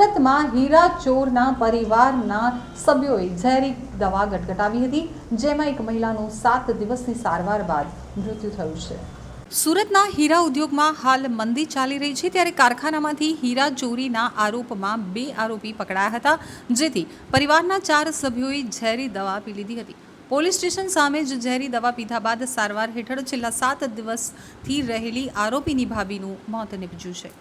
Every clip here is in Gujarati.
સુરતમાં હીરા ચોરના પરિવારના સભ્યોએ ઝેરી દવા ગટગટાવી હતી, જેમાં એક મહિલાનું સાત દિવસની સારવાર બાદ મૃત્યુ થયું છે. સુરતના હીરા ઉદ્યોગમાં હાલ મંદી ચાલી રહી છે, ત્યારે કારખાનામાંથી હીરા ચોરીના આરોપમાં બે આરોપી પકડાયા હતા, જેથી પરિવારના ચાર સભ્યોએ ઝેરી દવા પી લીધી હતી. પોલીસ સ્ટેશન સામે જ ઝેરી દવા પીધા બાદ સારવાર હેઠળ છેલ્લા સાત દિવસથી રહેલી આરોપીની ભાભીનું મોત નીપજ્યું છે.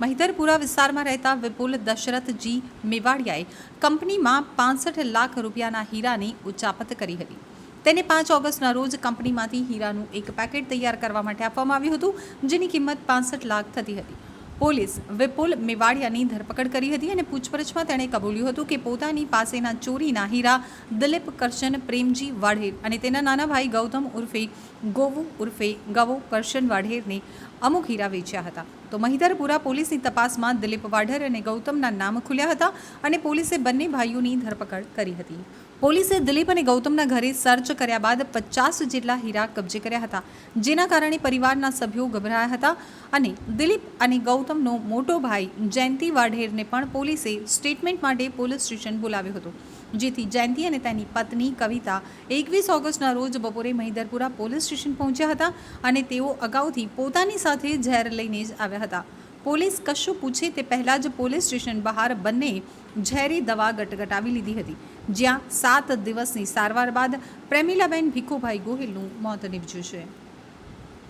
મહિધરપુરા વિસ્તારમાં રહેતા વિપુલ દશરથજી મેવાડિયાએ કંપનીમાં પાંસઠ લાખ રૂપિયાના હીરાની ઉચાપત કરી હતી. તેને પાંચ ઓગસ્ટના રોજ કંપનીમાંથી હીરાનું એક પેકેટ તૈયાર કરવા માટે આપવામાં આવ્યું હતું, જેની કિંમત પાંસઠ લાખ થતી હતી. પોલીસ વિપુલ મેવાડિયાની ધરપકડ કરી હતી અને પૂછપરછમાં તેણે કબૂલ્યું હતું કે પોતાની પાસેના ચોરીના હીરા દિલીપ કરશન, પ્રેમજી વાઢેર અને તેના નાના ભાઈ ગૌતમ ઉર્ફે ગોવુ ઉર્ફે ગવો કરશન વાઢેરને અમુક હીરા વેચ્યા હતા. તો મહિધરપુરા પોલીસની તપાસમાં દિલીપ વાઢેર અને ગૌતમના નામ ખુલ્યા હતા અને પોલીસે બંને ભાઈઓની ધરપકડ કરી હતી. પોલીસે દિલીપ અને ગૌતમના ઘરે સર્ચ કર્યા બાદ પચાસ જેટલા હીરા કબજે કર્યા હતા, જેના કારણે પરિવારના સભ્યો ગભરાયા હતા અને દિલીપ અને ગૌતમનો મોટો ભાઈ જયંતિ વાઢેરને પણ પોલીસે સ્ટેટમેન્ટ માટે પોલીસ સ્ટેશન બોલાવ્યો હતો. જેથી જયંતિ અને તેની પત્ની કવિતા એકવીસ ઓગસ્ટના રોજ બપોરે મહિધરપુરા પોલીસ સ્ટેશન પહોંચ્યા હતા અને તેઓ અગાઉથી પોતાની સાથે ઝેર લઈને જ આવ્યા હતા. પોલીસ કશું પૂછે તે પહેલાં જ પોલીસ સ્ટેશન બહાર બંને ઝેરી દવા ગટગટાવી લીધી હતી, જ્યાં સાત દિવસની સારવાર બાદ પ્રેમિલાબેન ભીખુભાઈ ગોહિલનું મોત નીપજ્યું છે.